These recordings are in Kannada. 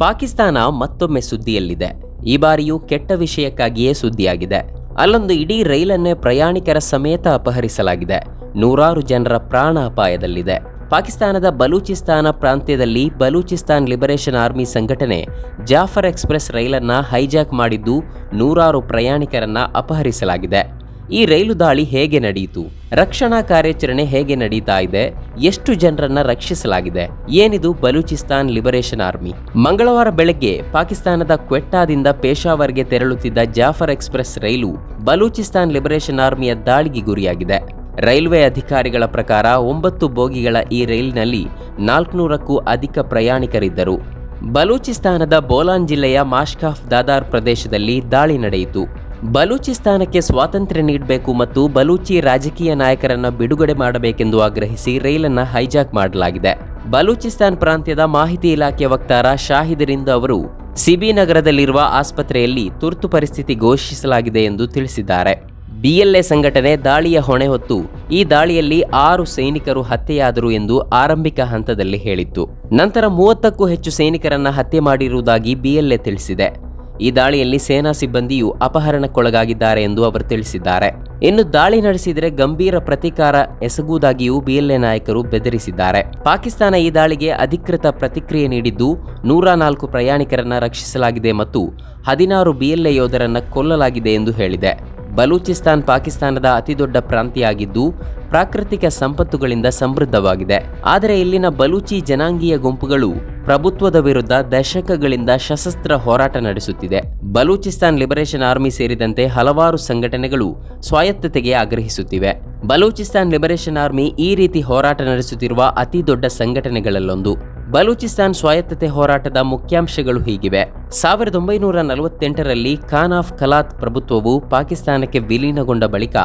ಪಾಕಿಸ್ತಾನ ಮತ್ತೊಮ್ಮೆ ಸುದ್ದಿಯಲ್ಲಿದೆ. ಈ ಬಾರಿಯೂ ಕೆಟ್ಟ ವಿಷಯಕ್ಕಾಗಿಯೇ ಸುದ್ದಿಯಾಗಿದೆ. ಅಲ್ಲೊಂದು ಇಡೀ ರೈಲನ್ನೇ ಪ್ರಯಾಣಿಕರ ಸಮೇತ ಅಪಹರಿಸಲಾಗಿದೆ. ನೂರಾರು ಜನರ ಪ್ರಾಣ ಅಪಾಯದಲ್ಲಿದೆ. ಪಾಕಿಸ್ತಾನದ ಬಲೂಚಿಸ್ತಾನ ಪ್ರಾಂತ್ಯದಲ್ಲಿ ಬಲೂಚಿಸ್ತಾನ್ ಲಿಬರೇಷನ್ ಆರ್ಮಿ ಸಂಘಟನೆ ಜಾಫರ್ ಎಕ್ಸ್ಪ್ರೆಸ್ ರೈಲನ್ನ ಹೈಜಾಕ್ ಮಾಡಿದ್ದು ನೂರಾರು ಪ್ರಯಾಣಿಕರನ್ನ ಅಪಹರಿಸಲಾಗಿದೆ. ಈ ರೈಲು ದಾಳಿ ಹೇಗೆ ನಡೆಯಿತು ರಕ್ಷಣಾ ಕಾರ್ಯಾಚರಣೆ ಹೇಗೆ ನಡೀತಾ ಇದೆ? ಎಷ್ಟು ಜನರನ್ನ ರಕ್ಷಿಸಲಾಗಿದೆ? ಏನಿದು ಬಲೂಚಿಸ್ತಾನ್ ಲಿಬರೇಷನ್ ಆರ್ಮಿ? ಮಂಗಳವಾರ ಬೆಳಗ್ಗೆ ಪಾಕಿಸ್ತಾನದ ಕ್ವೆಟ್ಟಾದಿಂದ ಪೇಶಾವರ್ಗೆ ತೆರಳುತ್ತಿದ್ದ ಜಾಫರ್ ಎಕ್ಸ್ಪ್ರೆಸ್ ರೈಲು ಬಲೂಚಿಸ್ತಾನ್ ಲಿಬರೇಷನ್ ಆರ್ಮಿಯ ದಾಳಿಗೆ ಗುರಿಯಾಗಿದೆ. ರೈಲ್ವೆ ಅಧಿಕಾರಿಗಳ ಪ್ರಕಾರ ಒಂಬತ್ತು ಬೋಗಿಗಳ ಈ ರೈಲಿನಲ್ಲಿ ನಾಲ್ಕುನೂರಕ್ಕೂ ಅಧಿಕ ಪ್ರಯಾಣಿಕರಿದ್ದರು. ಬಲೂಚಿಸ್ತಾನದ ಬೋಲಾನ್ ಜಿಲ್ಲೆಯ ಮಾಶ್ಕಾಫ್ ದಾದಾರ್ ಪ್ರದೇಶದಲ್ಲಿ ದಾಳಿ ನಡೆಯಿತು. ಬಲೂಚಿಸ್ತಾನಕ್ಕೆ ಸ್ವಾತಂತ್ರ್ಯ ನೀಡಬೇಕು ಮತ್ತು ಬಲೂಚಿ ರಾಜಕೀಯ ನಾಯಕರನ್ನು ಬಿಡುಗಡೆ ಮಾಡಬೇಕೆಂದು ಆಗ್ರಹಿಸಿ ರೈಲನ್ನು ಹೈಜಾಕ್ ಮಾಡಲಾಗಿದೆ. ಬಲೂಚಿಸ್ತಾನ್ ಪ್ರಾಂತ್ಯದ ಮಾಹಿತಿ ಇಲಾಖೆ ವಕ್ತಾರ ಶಾಹಿದರಿಂದ ಅವರು, ಸಿಬಿ ನಗರದಲ್ಲಿರುವ ಆಸ್ಪತ್ರೆಯಲ್ಲಿ ತುರ್ತು ಪರಿಸ್ಥಿತಿ ಘೋಷಿಸಲಾಗಿದೆ ಎಂದು ತಿಳಿಸಿದ್ದಾರೆ. ಬಿಎಲ್ಎ ಸಂಘಟನೆ ದಾಳಿಯ ಹೊಣೆ ಹೊತ್ತು ಈ ದಾಳಿಯಲ್ಲಿ ಆರು ಸೈನಿಕರು ಹತ್ಯೆಯಾದರು ಎಂದು ಆರಂಭಿಕ ಹಂತದಲ್ಲಿ ಹೇಳಿತ್ತು. ನಂತರ ಮೂವತ್ತಕ್ಕೂ ಹೆಚ್ಚು ಸೈನಿಕರನ್ನ ಹತ್ಯೆ ಮಾಡಿರುವುದಾಗಿ ಬಿಎಲ್ಎ ತಿಳಿಸಿದೆ. ಈ ದಾಳಿಯಲ್ಲಿ ಸೇನಾ ಸಿಬ್ಬಂದಿಯು ಅಪಹರಣಕ್ಕೊಳಗಾಗಿದ್ದಾರೆ ಎಂದು ಅವರು ತಿಳಿಸಿದ್ದಾರೆ. ಇನ್ನು ದಾಳಿ ನಡೆಸಿದರೆ ಗಂಭೀರ ಪ್ರತಿಕಾರ ಎಸಗುವುದಾಗಿಯೂ ಬಿಎಲ್ಎ ನಾಯಕರು ಬೆದರಿಸಿದ್ದಾರೆ. ಪಾಕಿಸ್ತಾನ ಈ ದಾಳಿಗೆ ಅಧಿಕೃತ ಪ್ರತಿಕ್ರಿಯೆ ನೀಡಿದ್ದು, ನೂರ ನಾಲ್ಕು ಪ್ರಯಾಣಿಕರನ್ನ ರಕ್ಷಿಸಲಾಗಿದೆ ಮತ್ತು ಹದಿನಾರು ಬಿಎಲ್ಎ ಯೋಧರನ್ನ ಕೊಲ್ಲಲಾಗಿದೆ ಎಂದು ಹೇಳಿದೆ. ಬಲೂಚಿಸ್ತಾನ್ ಪಾಕಿಸ್ತಾನದ ಅತಿದೊಡ್ಡ ಪ್ರಾಂತಿಯಾಗಿದ್ದು ಪ್ರಾಕೃತಿಕ ಸಂಪತ್ತುಗಳಿಂದ ಸಮೃದ್ಧವಾಗಿದೆ. ಆದರೆ ಇಲ್ಲಿನ ಬಲೂಚಿ ಜನಾಂಗೀಯ ಗುಂಪುಗಳು ಪ್ರಭುತ್ವದ ವಿರುದ್ಧ ದಶಕಗಳಿಂದ ಸಶಸ್ತ್ರ ಹೋರಾಟ ನಡೆಸುತ್ತಿದೆ. ಬಲೂಚಿಸ್ತಾನ್ ಲಿಬರೇಷನ್ ಆರ್ಮಿ ಸೇರಿದಂತೆ ಹಲವಾರು ಸಂಘಟನೆಗಳು ಸ್ವಾಯತ್ತತೆಗೆ ಆಗ್ರಹಿಸುತ್ತಿವೆ. ಬಲೂಚಿಸ್ತಾನ್ ಲಿಬರೇಷನ್ ಆರ್ಮಿ ಈ ರೀತಿ ಹೋರಾಟ ನಡೆಸುತ್ತಿರುವ ಅತಿ ದೊಡ್ಡ ಸಂಘಟನೆಗಳಲ್ಲೊಂದು. ಬಲೂಚಿಸ್ತಾನ್ ಸ್ವಾಯತ್ತತೆ ಹೋರಾಟದ ಮುಖ್ಯಾಂಶಗಳು ಹೀಗಿವೆ. ಸಾವಿರದ ಒಂಬೈನೂರ ನಲವತ್ತೆಂಟರಲ್ಲಿ ಖಾನ್ ಆಫ್ ಕಲಾತ್ ಪ್ರಭುತ್ವವು ಪಾಕಿಸ್ತಾನಕ್ಕೆ ವಿಲೀನಗೊಂಡ ಬಳಿಕ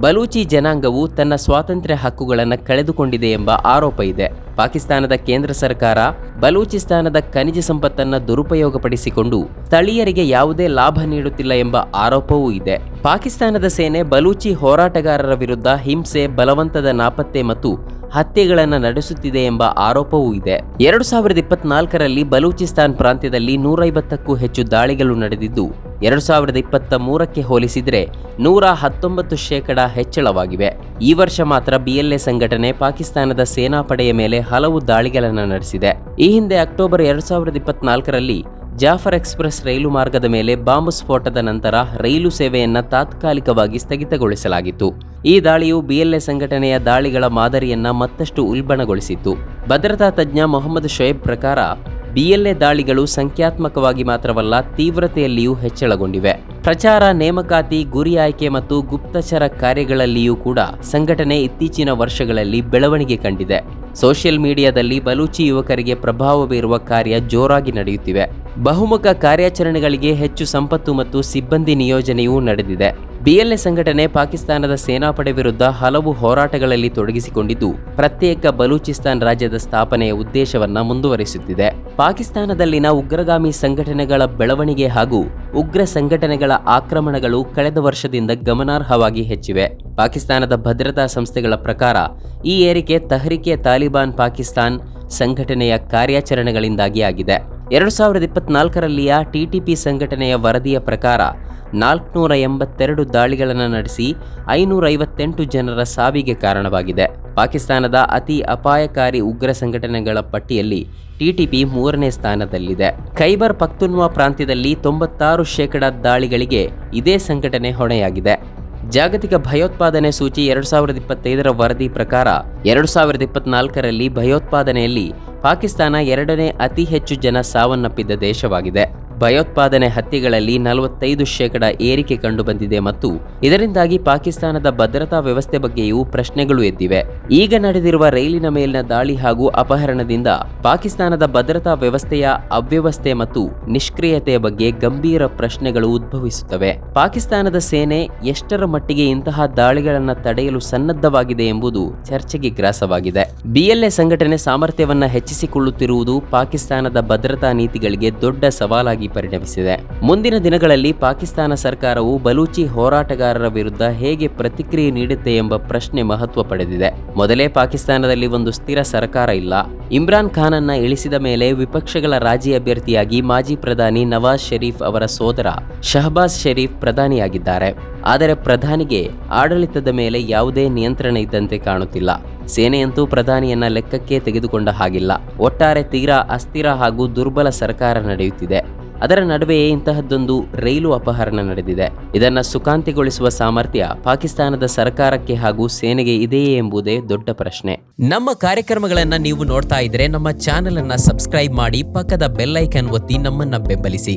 ಬಲೂಚಿ ಜನಾಂಗವು ತನ್ನ ಸ್ವಾತಂತ್ರ್ಯ ಹಕ್ಕುಗಳನ್ನು ಕಳೆದುಕೊಂಡಿದೆ ಎಂಬ ಆರೋಪ ಇದೆ. ಪಾಕಿಸ್ತಾನದ ಕೇಂದ್ರ ಸರ್ಕಾರ ಬಲೂಚಿಸ್ತಾನದ ಖನಿಜ ಸಂಪತ್ತನ್ನು ದುರುಪಯೋಗಪಡಿಸಿಕೊಂಡು ಸ್ಥಳೀಯರಿಗೆ ಯಾವುದೇ ಲಾಭ ನೀಡುತ್ತಿಲ್ಲ ಎಂಬ ಆರೋಪವೂ ಇದೆ. ಪಾಕಿಸ್ತಾನದ ಸೇನೆ ಬಲೂಚಿ ಹೋರಾಟಗಾರರ ವಿರುದ್ಧ ಹಿಂಸೆ, ಬಲವಂತದ ನಾಪತ್ತೆ ಮತ್ತು ಹತ್ಯೆಗಳನ್ನು ನಡೆಸುತ್ತಿದೆ ಎಂಬ ಆರೋಪವೂ ಇದೆ. ಎರಡು ಸಾವಿರದ ಇಪ್ಪತ್ನಾಲ್ಕರಲ್ಲಿ ಬಲೂಚಿಸ್ತಾನ್ ಪ್ರಾಂತ್ಯದಲ್ಲಿ ನೂರೈವತ್ತಕ್ಕೂ ಹೆಚ್ಚು ದಾಳಿಗಳು ನಡೆದಿದ್ದು, ಎರಡು ಸಾವಿರದ ಇಪ್ಪತ್ತ ಮೂರಕ್ಕೆ ಹೋಲಿಸಿದರೆ ನೂರ ಹತ್ತೊಂಬತ್ತು ಶೇಕಡ ಹೆಚ್ಚಳವಾಗಿವೆ. ಈ ವರ್ಷ ಮಾತ್ರ ಬಿಎಲ್ಎ ಸಂಘಟನೆ ಪಾಕಿಸ್ತಾನದ ಸೇನಾಪಡೆಯ ಮೇಲೆ ಹಲವು ದಾಳಿಗಳನ್ನು ನಡೆಸಿದೆ. ಹಿಂದೆ ಅಕ್ಟೋಬರ್ ಎರಡು ಸಾವಿರದ ಇಪ್ಪತ್ನಾಲ್ಕರಲ್ಲಿ ಜಾಫರ್ ಎಕ್ಸ್ಪ್ರೆಸ್ ರೈಲು ಮಾರ್ಗದ ಮೇಲೆ ಬಾಂಬ್ ಸ್ಫೋಟದ ನಂತರ ರೈಲು ಸೇವೆಯನ್ನು ತಾತ್ಕಾಲಿಕವಾಗಿ ಸ್ಥಗಿತಗೊಳಿಸಲಾಗಿತ್ತು. ಈ ದಾಳಿಯು ಬಿಎಲ್ಎ ಸಂಘಟನೆಯ ದಾಳಿಗಳ ಮಾದರಿಯನ್ನ ಮತ್ತಷ್ಟು ಉಲ್ಬಣಗೊಳಿಸಿತ್ತು. ಭದ್ರತಾ ತಜ್ಞ ಮೊಹಮ್ಮದ್ ಶೋಯೇಬ್ ಪ್ರಕಾರ ಬಿಎಲ್ಎ ದಾಳಿಗಳು ಸಂಖ್ಯಾತ್ಮಕವಾಗಿ ಮಾತ್ರವಲ್ಲ ತೀವ್ರತೆಯಲ್ಲಿಯೂ ಹೆಚ್ಚಳಗೊಂಡಿವೆ. ಪ್ರಚಾರ ನೇಮಕಾತಿ, ಗುರಿ ಆಯ್ಕೆ ಮತ್ತು ಗುಪ್ತಚರ ಕಾರ್ಯಗಳಲ್ಲಿಯೂ ಕೂಡ ಸಂಘಟನೆ ಇತ್ತೀಚಿನ ವರ್ಷಗಳಲ್ಲಿ ಬೆಳವಣಿಗೆ ಕಂಡಿದೆ. ಸೋಷಿಯಲ್ ಮೀಡಿಯಾದಲ್ಲಿ ಬಲೂಚಿ ಯುವಕರಿಗೆ ಪ್ರಭಾವ ಬೀರುವ ಕಾರ್ಯ ಜೋರಾಗಿ ನಡೆಯುತ್ತಿವೆ. ಬಹುಮುಖ ಕಾರ್ಯಾಚರಣೆಗಳಿಗೆ ಹೆಚ್ಚು ಸಂಪತ್ತು ಮತ್ತು ಸಿಬ್ಬಂದಿ ನಿಯೋಜನೆಯೂ ನಡೆದಿದೆ. ಬಿಎಲ್ಎ ಸಂಘಟನೆ ಪಾಕಿಸ್ತಾನದ ಸೇನಾಪಡೆ ವಿರುದ್ಧ ಹಲವು ಹೋರಾಟಗಳಲ್ಲಿ ತೊಡಗಿಸಿಕೊಂಡಿದ್ದು, ಪ್ರತ್ಯೇಕ ಬಲೂಚಿಸ್ತಾನ್ ರಾಜ್ಯದ ಸ್ಥಾಪನೆಯ ಉದ್ದೇಶವನ್ನ ಮುಂದುವರಿಸುತ್ತಿದೆ. ಪಾಕಿಸ್ತಾನದಲ್ಲಿನ ಉಗ್ರಗಾಮಿ ಸಂಘಟನೆಗಳ ಬೆಳವಣಿಗೆ ಹಾಗೂ ಉಗ್ರ ಸಂಘಟನೆಗಳ ಆಕ್ರಮಣಗಳು ಕಳೆದ ವರ್ಷದಿಂದ ಗಮನಾರ್ಹವಾಗಿ ಹೆಚ್ಚಿವೆ. ಪಾಕಿಸ್ತಾನದ ಭದ್ರತಾ ಸಂಸ್ಥೆಗಳ ಪ್ರಕಾರ, ಈ ಏರಿಕೆ ತಹರಿಕೆ ತಾಲಿಬಾನ್ ಪಾಕಿಸ್ತಾನ್ ಸಂಘಟನೆಯ ಕಾರ್ಯಾಚರಣೆಗಳಿಂದಾಗಿ ಆಗಿದೆ. ಎರಡು ಸಾವಿರದ ಇಪ್ಪತ್ನಾಲ್ಕರಲ್ಲಿಯ ಟಿಟಿಪಿ ಸಂಘಟನೆಯ ವರದಿಯ ಪ್ರಕಾರ ನಾಲ್ಕುನೂರ ಎಂಬತ್ತೆರಡು ದಾಳಿಗಳನ್ನು ನಡೆಸಿ ಐನೂರ ಐವತ್ತೆಂಟು ಜನರ ಸಾವಿಗೆ ಕಾರಣವಾಗಿದೆ. ಪಾಕಿಸ್ತಾನದ ಅತಿ ಅಪಾಯಕಾರಿ ಉಗ್ರ ಸಂಘಟನೆಗಳ ಪಟ್ಟಿಯಲ್ಲಿ ಟಿಟಿಪಿ ಮೂರನೇ ಸ್ಥಾನದಲ್ಲಿದೆ. ಖೈಬರ್ ಪಖ್ತುನ್ವಾ ಪ್ರಾಂತ್ಯದಲ್ಲಿ ತೊಂಬತ್ತಾರು ಶೇಕಡ ದಾಳಿಗಳಿಗೆ ಇದೇ ಸಂಘಟನೆ ಹೊಣೆಯಾಗಿದೆ. ಜಾಗತಿಕ ಭಯೋತ್ಪಾದನೆ ಸೂಚಿ ಎರಡು ಸಾವಿರದ ಇಪ್ಪತ್ತೈದರ ವರದಿ ಪ್ರಕಾರ ಎರಡು ಸಾವಿರದ ಇಪ್ಪತ್ನಾಲ್ಕರಲ್ಲಿ ಭಯೋತ್ಪಾದನೆಯಲ್ಲಿ ಪಾಕಿಸ್ತಾನ ಎರಡನೇ ಅತಿ ಹೆಚ್ಚು ಜನ ಸಾವನ್ನಪ್ಪಿದ್ದ ದೇಶವಾಗಿದೆ. ಭಯೋತ್ಪಾದನೆ ಹತ್ಯೆಗಳಲ್ಲಿ ನಲವತ್ತೈದು ಶೇಕಡ ಏರಿಕೆ ಕಂಡುಬಂದಿದೆ ಮತ್ತು ಇದರಿಂದಾಗಿ ಪಾಕಿಸ್ತಾನದ ಭದ್ರತಾ ವ್ಯವಸ್ಥೆ ಬಗ್ಗೆಯೂ ಪ್ರಶ್ನೆಗಳು ಎದ್ದಿವೆ. ಈಗ ನಡೆದಿರುವ ರೈಲಿನ ಮೇಲಿನ ದಾಳಿ ಹಾಗೂ ಅಪಹರಣದಿಂದ ಪಾಕಿಸ್ತಾನದ ಭದ್ರತಾ ವ್ಯವಸ್ಥೆಯ ಅವ್ಯವಸ್ಥೆ ಮತ್ತು ನಿಷ್ಕ್ರಿಯತೆಯ ಬಗ್ಗೆ ಗಂಭೀರ ಪ್ರಶ್ನೆಗಳು ಉದ್ಭವಿಸುತ್ತವೆ. ಪಾಕಿಸ್ತಾನದ ಸೇನೆ ಎಷ್ಟರ ಮಟ್ಟಿಗೆ ಇಂತಹ ದಾಳಿಗಳನ್ನು ತಡೆಯಲು ಸನ್ನದ್ಧವಾಗಿದೆ ಎಂಬುದು ಚರ್ಚೆಗೆ ಗ್ರಾಸವಾಗಿದೆ. ಬಿಎಲ್ಎ ಸಂಘಟನೆ ಸಾಮರ್ಥ್ಯವನ್ನು ಹೆಚ್ಚಿಸಿಕೊಳ್ಳುತ್ತಿರುವುದು ಪಾಕಿಸ್ತಾನದ ಭದ್ರತಾ ನೀತಿಗಳಿಗೆ ದೊಡ್ಡ ಸವಾಲಾಗಿ ಪರಿಣಮಿಸಿದೆ. ಮುಂದಿನ ದಿನಗಳಲ್ಲಿ ಪಾಕಿಸ್ತಾನ ಸರ್ಕಾರವು ಬಲೂಚಿ ಹೋರಾಟಗಾರರ ವಿರುದ್ಧ ಹೇಗೆ ಪ್ರತಿಕ್ರಿಯೆ ನೀಡುತ್ತೆ ಎಂಬ ಪ್ರಶ್ನೆ ಮಹತ್ವ ಪಡೆದಿದೆ. ಮೊದಲೇ ಪಾಕಿಸ್ತಾನದಲ್ಲಿ ಒಂದು ಸ್ಥಿರ ಸರ್ಕಾರ ಇಲ್ಲ. ಇಮ್ರಾನ್ ಖಾನನ್ನ ಇಳಿಸಿದ ಮೇಲೆ ವಿಪಕ್ಷಗಳ ರಾಜಿ ಅಭ್ಯರ್ಥಿಯಾಗಿ ಮಾಜಿ ಪ್ರಧಾನಿ ನವಾಜ್ ಶರೀಫ್ ಅವರ ಸೋದರ ಶಹಬಾಜ್ ಶರೀಫ್ ಪ್ರಧಾನಿಯಾಗಿದ್ದಾರೆ. ಆದರೆ ಪ್ರಧಾನಿಗೆ ಆಡಳಿತದ ಮೇಲೆ ಯಾವುದೇ ನಿಯಂತ್ರಣ ಇದ್ದಂತೆ ಕಾಣುತ್ತಿಲ್ಲ. ಸೇನೆಯಂತೂ ಪ್ರಧಾನಿಯನ್ನ ಲೆಕ್ಕಕ್ಕೆ ತೆಗೆದುಕೊಂಡ ಹಾಗಿಲ್ಲ. ಒಟ್ಟಾರೆ ತೀರಾ ಅಸ್ಥಿರ ಹಾಗೂ ದುರ್ಬಲ ಸರ್ಕಾರ ನಡೆಯುತ್ತಿದೆ. ಅದರ ನಡುವೆಯೇ ಇಂತಹದ್ದೊಂದು ರೈಲು ಅಪಹರಣ ನಡೆದಿದೆ. ಇದನ್ನು ಸುಖಾಂತಿಗೊಳಿಸುವ ಸಾಮರ್ಥ್ಯ ಪಾಕಿಸ್ತಾನದ ಸರ್ಕಾರಕ್ಕೆ ಹಾಗೂ ಸೇನೆಗೆ ಇದೆಯೇ ಎಂಬುದೇ ದೊಡ್ಡ ಪ್ರಶ್ನೆ. ನಮ್ಮ ಕಾರ್ಯಕ್ರಮಗಳನ್ನ ನೀವು ನೋಡ್ತಾ ಇದ್ರೆ ನಮ್ಮ ಚಾನೆಲ್ ಅನ್ನ ಸಬ್ಸ್ಕ್ರೈಬ್ ಮಾಡಿ ಪಕ್ಕದ ಬೆಲ್ಲೈಕನ್ ಒತ್ತಿ ನಮ್ಮನ್ನ ಬೆಂಬಲಿಸಿ.